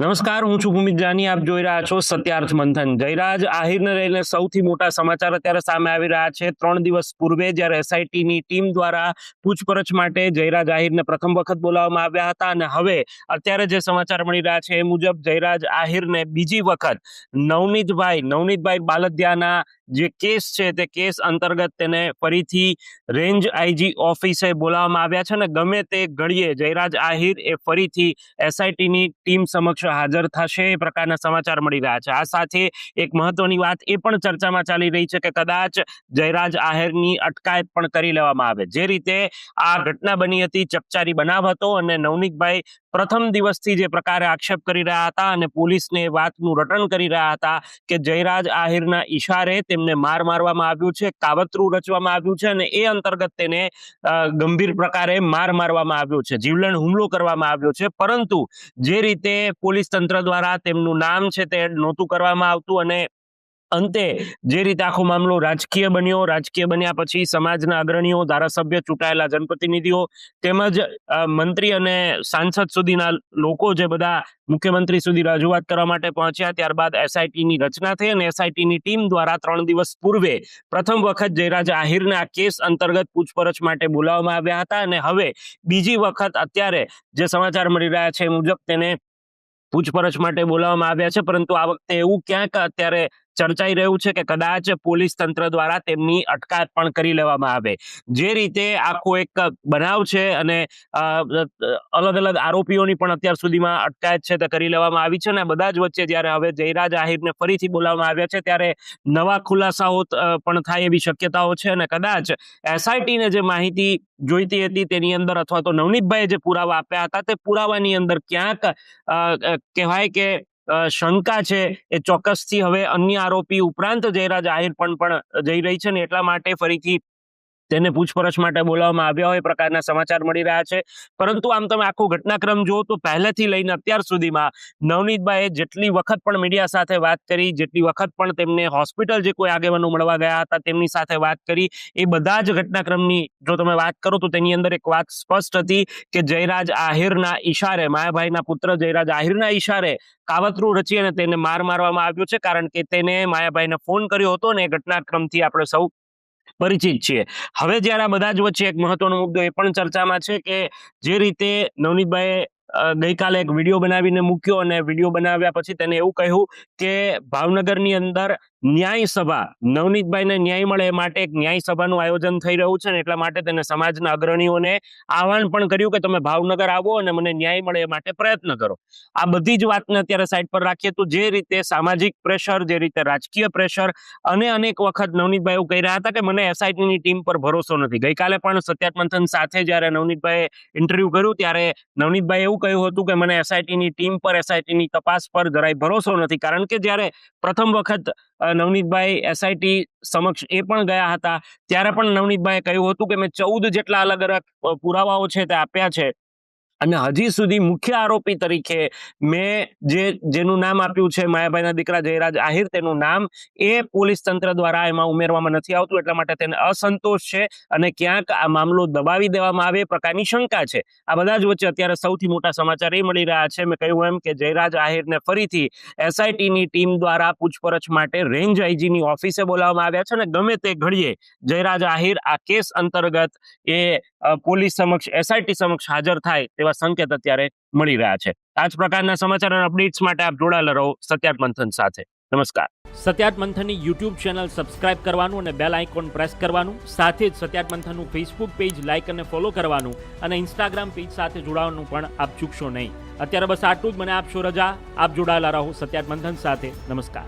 નમસ્કાર, હું છું ભૂમિત જાની, આપ જોઈ રહ્યા છો સત્યાર્થ મંથન. જયરાજ આહિરને લઈને સૌથી મોટા સમાચાર અત્યારે સામે આવી રહ્યા છે. ત્રણ દિવસ પૂર્વે જ્યારે એસઆઈટીની ટીમ દ્વારા પૂછપરછ માટે જયરાજ આહિરને પ્રથમ વખત બોલાવવામાં આવ્યા હતા અને હવે અત્યારે જે સમાચાર મળી રહ્યા છે એ મુજબ જયરાજ આહિરને બીજી વખત નવનીતભાઈ નવનીતભાઈ બાલદિયાના જે કેસ છે તે કેસ અંતર્ગત તેને ફરીથી રેન્જ આઈજી ઓફિસે બોલાવવામાં આવ્યા છે અને ગમે તે ઘડીએ જયરાજ આહિર એ ફરીથી એસઆઈટીની ટીમ સમક્ષ હાજર થશે એ પ્રકારના સમાચાર મળી રહ્યા છે. આ સાથે એક મહત્વની વાત એ પણ ચર્ચામાં ચાલી રહી છે કે કદાચ જયરાજ આહિરની અટકાયત પણ કરી લેવામાં આવે. જે રીતે આ ઘટના બની હતી, ચકચારી બનાવ હતો અને નવનીતભાઈ પ્રથમ દિવસથી જે પ્રકારે આક્ષેપ કરી રહ્યા હતા અને પોલીસને એ વાતનું રટણ કરી રહ્યા હતા કે જયરાજ આહિરના ઈશારે તેમને માર મારવામાં આવ્યું છે, કાવતરું રચવામાં આવ્યું છે અને એ અંતર્ગત તેને ગંભીર પ્રકારે માર મારવામાં આવ્યો છે, જીવલેણ હુમલો કરવામાં આવ્યો છે. પરંતુ જે રીતે પોલીસ તંત્ર દ્વારા તેમનું નામ છે તે નહોતું કરવામાં આવતું અને અંતે જે રીતે આખો મામલો રાજકીય બન્યો, રાજકીય બન્યા પછી સમાજના અગ્રણીઓ, ધારાસભ્ય ચૂંટાયેલા જનપ્રતિનિધિઓ તેમજ મંત્રી અને સાંસદ સુધીના લોકો જે બધા મુખ્યમંત્રી સુધી રજૂઆત કરવા માટે પહોંચ્યા, ત્યારબાદ એસઆઈટી ની રચના થઈ અને એસઆઈટીની ટીમ દ્વારા ત્રણ દિવસ પૂર્વે પ્રથમ વખત જયરાજ આહિરને કેસ અંતર્ગત પૂછપરછ માટે બોલાવવામાં આવ્યા હતા અને હવે બીજી વખત અત્યારે જે સમાચાર મળી રહ્યા છે એ મુજબ તેને પૂછપરછ માટે બોલાવવામાં આવ્યા છે. પરંતુ આ વખતે એવું ક્યાંક અત્યારે ચર્ચાઈ રહ્યું છે કે કદાચ પોલીસ તંત્ર દ્વારા તેમની અટકાયત પણ કરી લેવામાં આવે. જે રીતે આખો એક બનાવ છે અને અલગ અલગ આરોપીઓની પણ અત્યાર સુધીમાં અટકાયત છે તે કરી લેવામાં આવી છે અને બધા જ વચ્ચે જ્યારે હવે જયરાજ આહિરને ફરીથી બોલાવવામાં આવ્યા છે ત્યારે નવા ખુલાસાઓ પણ થાય એવી શક્યતાઓ છે અને કદાચ એસઆઈટીને જે માહિતી જોઈતી હતી તેની અંદર અથવા તો નવનીતભાઈએ જે પુરાવા આપ્યા હતા તે પુરાવાની અંદર ક્યાંક કહેવાય કે શંકા છે એ ચોક્કસથી હવે અન્ય આરોપી ઉપરાંત જયરાજ આહિર પણ પણ જઈ રહી છે ને એટલા માટે ફરીથી તેને પૂછપરછ માટે બોલાવવામાં આવ્યા હોય પ્રકારના સમાચાર મળી રહ્યા છે. પરંતુ આમ તમે આખો ઘટનાક્રમ જુઓ તો પહેલેથી લઈને અત્યાર સુધીમાં નવનીતભાઈએ જેટલી વખત પણ મીડિયા સાથે વાત કરી, જેટલી વખત પણ તેમને હોસ્પિટલ જે કોઈ આગેવાનો મળવા ગયા હતા તેમની સાથે વાત કરી, એ બધા જ ઘટનાક્રમની જો તમે વાત કરો તો તેની અંદર એક વાત સ્પષ્ટ હતી કે જયરાજ આહિરના ઈશારે, માયાભાઈના પુત્ર જયરાજ આહિરના ઈશારે કાવતરું રચી અને તેને માર મારવામાં આવ્યો છે. કારણ કે તેને માયાભાઈને ફોન કર્યો હતો ને એ ઘટનાક્રમથી આપણે સૌ પરિચિત છીએ. હવે જ્યારે આ બધા જ વચ્ચે એક મહત્વનો મુદ્દો એ પણ ચર્ચામાં છે કે જે રીતે નવનીતભાઈએ ગઈકાલે એક વીડિયો બનાવીને મૂક્યો અને વીડિયો બનાવ્યા પછી તેને એવું કહ્યું કે ભાવનગરની અંદર ન્યાય સભા. નવનીતભાઈને ન્યાય મળે એ માટે એક ન્યાય સભાનું આયોજન થઈ રહ્યું છે ને એટલા માટે તેને સમાજના અગ્રણીઓને આહવાન પણ કર્યું કે તમે ભાવનગર આવો અને મને ન્યાય મળે એ માટે પ્રયત્ન કરો. આ બધી જ વાતને અત્યારે સાઈડ પર રાખીએ તો જે રીતે સામાજિક પ્રેશર જે રીતે રાજકીય પ્રેશર અને અનેક વખત નવનીતભાઈ એવું કહી રહ્યા હતા કે મને એસઆઈટીની ટીમ પર ભરોસો નથી. ગઈકાલે પણ સત્યાત મંથન સાથે જ્યારે નવનીતભાઈએ ઇન્ટરવ્યુ કર્યું ત્યારે નવનીતભાઈ એવું કહ્યું હતું કે મને એસઆઈટીની ટીમ પર એસઆઈટીની તપાસ પર જરાય ભરોસો નથી. કારણ કે જ્યારે પ્રથમ વખત નવનીતભાઈ એસઆઈટી સમક્ષ એ પણ ગયા હતા. ત્યારે પણ નવનીતભાઈએ કહ્યું હતું કે મેં ચૌદ જેટલા અલગ અલગ પુરાવાઓ છે તે આપ્યા છે. અને હજી સુધી મુખ્ય આરોપી તરીકે મેં જે, જેનું નામ આપ્યું છે માયાભાઈના દીકરા જયરાજ આહિર, તેનું નામ એ પોલીસ તંત્ર દ્વારા એમાં ઉમેરવામાં નથી આવતું, એટલા માટે તેને અસંતોષ છે અને ક્યાંક આ મામલો દબાવી દેવામાં આવે એ પ્રકારની શંકા છે. આ બધા જ વચ્ચે અત્યારે સૌથી મોટા સમાચાર એ મળી રહ્યા છે, મેં કહ્યું એમ કે જયરાજ આહિરને ફરીથી એસઆઈટીની ટીમ દ્વારા પૂછપરછ માટે રેન્જ આઈજીની ઓફિસે બોલાવવામાં આવ્યા છે અને ગમે તે ઘડીએ જયરાજ આહિર આ કેસ અંતર્ગત એ પોલીસ સમક્ષ એસઆઈટી સમક્ષ હાજર થાય તેવા સંકેત અત્યારે મળી રહ્યા છે. આ જ પ્રકારના સમાચાર અને અપડેટ્સ માટે આપ જોડાયેલા રહો સત્યાત મંથન સાથે. નમસ્કાર. સત્યાત મંથનની યુટ્યુબ ચેનલ સબસ્ક્રાઇબ કરવાનું અને બેલ આઇકોન પ્રેસ કરવાનું, સાથે જ સત્યાત મંથનનું ફેસબુક પેજ લાઇક અને ફોલો કરવાનું અને ઇન્સ્ટાગ્રામ પેજ સાથે જોડાવાનું પણ આપ ચૂકશો નહીં. અત્યારે બસ આટલું જ મને આપશો રજા, આપ જોડાયેલા રહો સત્યાત મંથન સાથે. નમસ્કાર.